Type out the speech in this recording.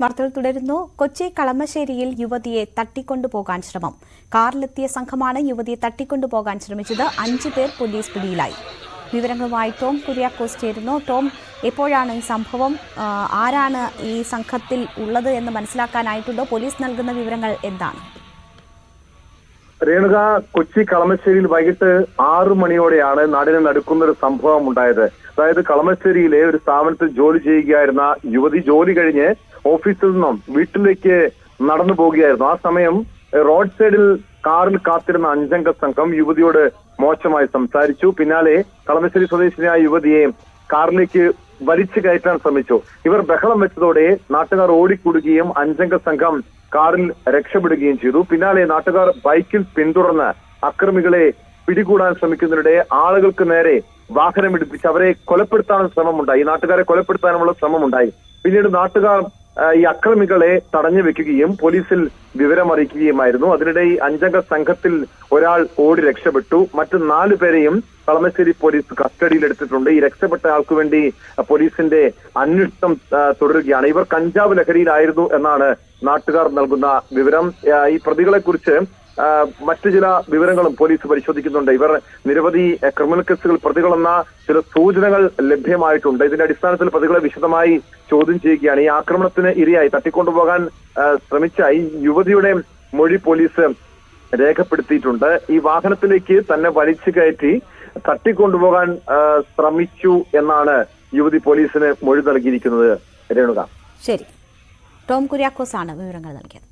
വാർത്തകൾ തുടരുന്നു. കൊച്ചി കളമശ്ശേരിയിൽ യുവതിയെ തട്ടിക്കൊണ്ടുപോകാൻ ശ്രമം. കാറിലെത്തിയ സംഘമാണ് യുവതിയെ തട്ടിക്കൊണ്ടുപോകാൻ ശ്രമിച്ചത്. അഞ്ചു പേർ പോലീസ് പിടിയിലായി. വിവരങ്ങളുമായി ടോം കുര്യാക്കോസ് ചേരുന്നു. ടോം എപ്പോഴാണ് ഈ സംഭവം? ആരാണ് ഈ സംഘത്തിൽ ഉള്ളത് എന്ന് മനസ്സിലാക്കാനായിട്ടുണ്ടോ? പോലീസ് നൽകുന്ന വിവരങ്ങൾ എന്താണ്? രേണുക കൊച്ചി കളമശ്ശേരിയിൽ വൈകിട്ട് ആറു മണിയോടെയാണ് നാടിനെ നടുക്കുന്ന ഒരു സംഭവം ഉണ്ടായത്. അതായത് കളമശ്ശേരിയിലെ ഒരു സ്ഥാപനത്തിൽ ജോലി ചെയ്യുകയായിരുന്ന യുവതി ജോലി കഴിഞ്ഞ് ഓഫീസിൽ നിന്നും വീട്ടിലേക്ക് നടന്നു പോവുകയായിരുന്നു. ആ സമയം റോഡ് സൈഡിൽ കാറിൽ കാത്തിരുന്ന അഞ്ചംഗ സംഘം യുവതിയോട് മോശമായി സംസാരിച്ചു. പിന്നാലെ കളമശ്ശേരി സ്വദേശിനിയായ യുവതിയെ കാറിലേക്ക് വലിച്ചു കയറ്റാൻ ശ്രമിച്ചു. ഇവർ ബഹളം വെച്ചതോടെ നാട്ടുകാർ ഓടിക്കൂടുകയും അഞ്ചംഗ സംഘം കാറിൽ രക്ഷപ്പെടുകയും ചെയ്തു. പിന്നാലെ നാട്ടുകാർ ബൈക്കിൽ പിന്തുടർന്ന് അക്രമികളെ പിടികൂടാൻ ശ്രമിക്കുന്നതിനിടെ ആളുകൾക്ക് നേരെ വാഹനമിടിപ്പിച്ച് അവരെ കൊലപ്പെടുത്താനുള്ള ശ്രമമുണ്ടായി. നാട്ടുകാരെ കൊലപ്പെടുത്താനുള്ള ശ്രമമുണ്ടായി. പിന്നീട് നാട്ടുകാർ ഈ അക്രമികളെ തടഞ്ഞു വെക്കുകയും പോലീസിൽ വിവരമറിയിക്കുകയുമായിരുന്നു. അതിനിടെ ഈ അഞ്ചംഗ സംഘത്തിൽ ഒരാൾ ഓടി രക്ഷപ്പെട്ടു. മറ്റ് നാലു പേരെയും കളമശ്ശേരി പോലീസ് കസ്റ്റഡിയിലെടുത്തിട്ടുണ്ട്. ഈ രക്ഷപ്പെട്ട ആൾക്കു വേണ്ടി പോലീസിന്റെ അന്വേഷണം തുടരുകയാണ്. ഇവർ കഞ്ചാവ് ലഹരിയിലായിരുന്നു എന്നാണ് നാട്ടുകാർ നൽകുന്ന വിവരം. ഈ പ്രതികളെ കുറിച്ച് മറ്റു ചില വിവരങ്ങളും പോലീസ് പരിശോധിക്കുന്നുണ്ട്. ഇവർ നിരവധി ക്രിമിനൽ കേസുകൾ പ്രതികളെന്ന ചില സൂചനകൾ ലഭ്യമായിട്ടുണ്ട്. ഇതിന്റെ അടിസ്ഥാനത്തിൽ പ്രതികളെ വിശദമായി ചോദ്യം ചെയ്യുകയാണ്. ഈ ആക്രമണത്തിന് ഇരയായി. തട്ടിക്കൊണ്ടുപോകാൻ ശ്രമിച്ച ഈ യുവതിയുടെ മൊഴി പോലീസ് രേഖപ്പെടുത്തിയിട്ടുണ്ട്. ഈ വാഹനത്തിലേക്ക് തന്നെ വലിച്ചു കയറ്റി തട്ടിക്കൊണ്ടുപോകാൻ ശ്രമിച്ചു എന്നാണ് യുവതി പോലീസിന് മൊഴി നൽകിയിരിക്കുന്നത്. രേണുക. ശരി. ടോം കുര്യാക്കോസ് ആണ് വിവരങ്ങൾ നൽകിയത്.